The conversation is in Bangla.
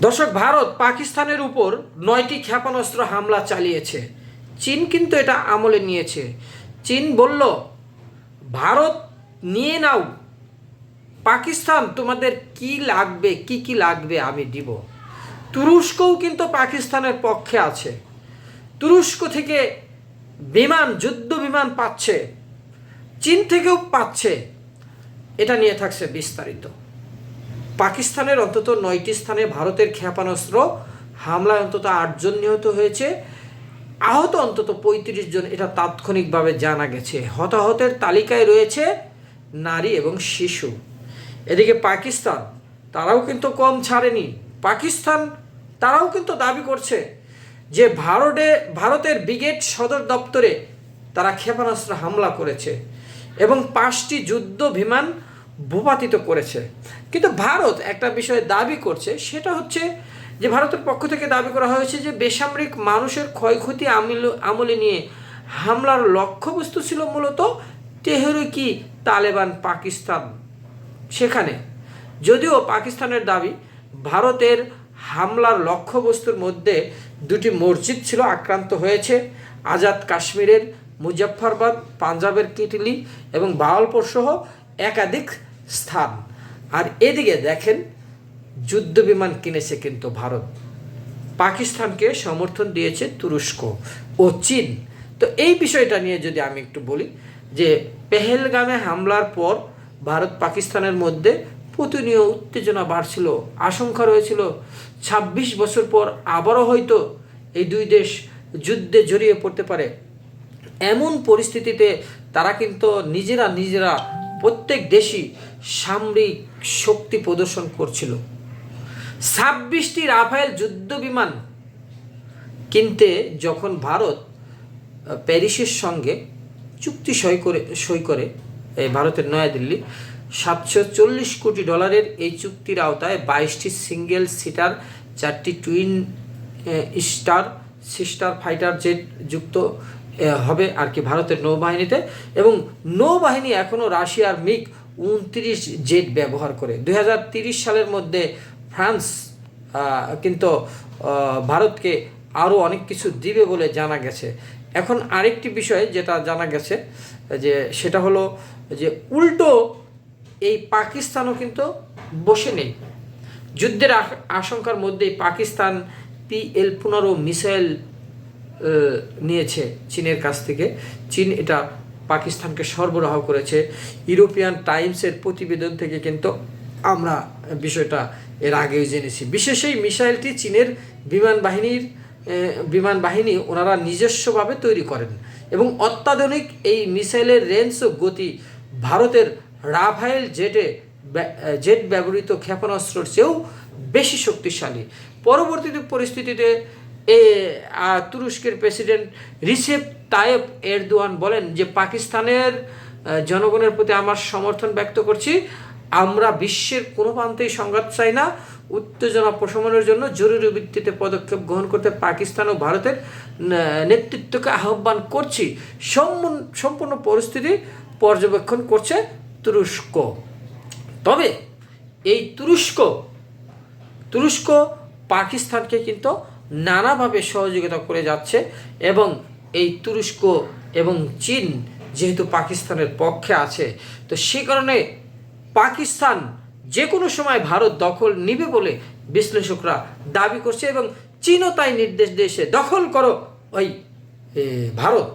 দর্শক, ভারত পাকিস্তানের উপর নয়টি ক্ষেপণাস্ত্র হামলা চালিয়েছে। চীন কিন্তু এটা আমলে নিয়েছে। চীন বলল, ভারত, নিয়ে নাও। পাকিস্তান, তোমাদের কি লাগবে, কি কি লাগবে আমি দিব। তুরস্কও কিন্তু পাকিস্তানের পক্ষে আছে। তুরস্ক থেকে বিমান, যুদ্ধ বিমান পাচ্ছে। চীন থেকেও পাচ্ছে। এটা নিয়ে থাকছে বিস্তারিত। পাকিস্তানের অন্তত নয়টি স্থানে ভারতের ক্ষেপণাস্ত্র হামলায় অন্তত আটজন নিহত হয়েছে। আহত অন্তত পঁয়ত্রিশ জন, এটা তাৎক্ষণিকভাবে জানা গেছে। হতাহতের তালিকায় রয়েছে নারী এবং শিশু। এদিকে পাকিস্তান, তারাও কিন্তু কম ছাড়েনি। পাকিস্তান, তারাও কিন্তু দাবি করছে যে ভারতে, ভারতের ব্রিগেড সদর দপ্তরে তারা ক্ষেপণাস্ত্র হামলা করেছে এবং পাঁচটি যুদ্ধ বিমান ভূপাতিত করেছে। কিন্তু ভারত একটা বিষয়ে দাবি করছে, সেটা হচ্ছে যে ভারতের পক্ষ থেকে দাবি করা হয়েছে যে বেসামরিক মানুষের ক্ষয়ক্ষতি আমল নিয়ে হামলার লক্ষ্যবস্তু ছিল মূলত তেহরিকি তালেবান পাকিস্তান। সেখানে যদিও পাকিস্তানের দাবি, ভারতের হামলার লক্ষ্যবস্তুর মধ্যে দুটি মসজিদ ছিল, আক্রান্ত হয়েছে। আজাদ কাশ্মীরের মুজফ্ফরবাদ, পাঞ্জাবের কিটলি এবং বাওয়ালপুর সহ একাধিক স্থান। আর এদিকে দেখেন, যুদ্ধ বিমান কিনেছে কিন্তু ভারত। পাকিস্তানকে সমর্থন দিয়েছে তুরস্ক ও চীন। তো এই বিষয়টা নিয়ে যদি আমি একটু বলি, যে পেহেলগামে হামলার পর ভারত পাকিস্তানের মধ্যে প্রতিনিয় উত্তেজনা বাড়ছিল, আশঙ্কা রয়েছিল। ২৬ বছর পর আবারও হয়তো এই দুই দেশ যুদ্ধে জড়িয়ে পড়তে পারে। এমন পরিস্থিতিতে তারা কিন্তু নিজেরা নিজেরা প্রত্যেক দেশই সামরিক শক্তি প্রদর্শন করছিল। ছাব্বিশটি রাফায়েল যুদ্ধ বিমান কিনতে যখন ভারত প্যারিসের সঙ্গে চুক্তি সই করে সই করে ভারতের নয়াদিল্লি, সাতশো চল্লিশ কোটি ডলারের এই চুক্তির আওতায় বাইশটি সিঙ্গেল সিটার, চারটি twin star seater fighter jet যুক্ত হবে আর কি ভারতের নৌবাহিনীতে। এবং নৌবাহিনী এখনও রাশিয়ার মিগ উনত্রিশ জেট ব্যবহার করে। দুই সালের মধ্যে ফ্রান্স কিন্তু ভারতকে আরও অনেক কিছু দিবে বলে জানা গেছে। এখন আরেকটি বিষয় যেটা জানা গেছে, যে সেটা হলো যে উল্টো এই পাকিস্তানও কিন্তু বসে নেই। যুদ্ধের আশ- আশঙ্কার মধ্যেই পাকিস্তান পিএল পনেরো মিসাইল নিয়েছে চীনের কাছ থেকে। চীন এটা পাকিস্তানকে সরবরাহ করেছে। ইউরোপিয়ান টাইমসের প্রতিবেদন থেকে কিন্তু আমরা বিষয়টা এর আগেও জেনেছি। বিশেষ এই মিসাইলটি চীনের বিমান বাহিনীর বিমান বাহিনী ওনারা নিজস্বভাবে তৈরি করেন এবং অত্যাধুনিক এই মিসাইলের রেঞ্জ ও গতি ভারতের রাফায়েল জেটে জেট ব্যবহৃত ক্ষেপণাস্ত্রের চেয়েও বেশি শক্তিশালী। পরবর্তীতে পরিস্থিতিতে এ তুরস্কের প্রেসিডেন্ট রিসেপ তায়েব এরদোয়ান বলেন যে, পাকিস্তানের জনগণের প্রতি আমার সমর্থন ব্যক্ত করছি। আমরা বিশ্বের কোনো প্রান্তেই সংঘাত চাই না। উত্তেজনা প্রশমনের জন্য জরুরি ভিত্তিতে পদক্ষেপ গ্রহণ করতে পাকিস্তান ও ভারতের নেতৃত্বকে আহ্বান করছি। সম্পূর্ণ সম্পূর্ণ পরিস্থিতি পর্যবেক্ষণ করছে তুরস্ক। তবে এই তুরস্ক তুরস্ক পাকিস্তানকে কিন্তু নানাভাবে সহযোগিতা করে যাচ্ছে এবং এই তুরস্ক এবং চীন যেহেতু পাকিস্তানের পক্ষে আছে, তো সে কারণে পাকিস্তান যে কোনো সময় ভারত দখল নিবে বলে বিশ্লেষকরা দাবি করছে এবং চীনও তাই নির্দেশ দিয়েছে, দখল করো ওই ভারত।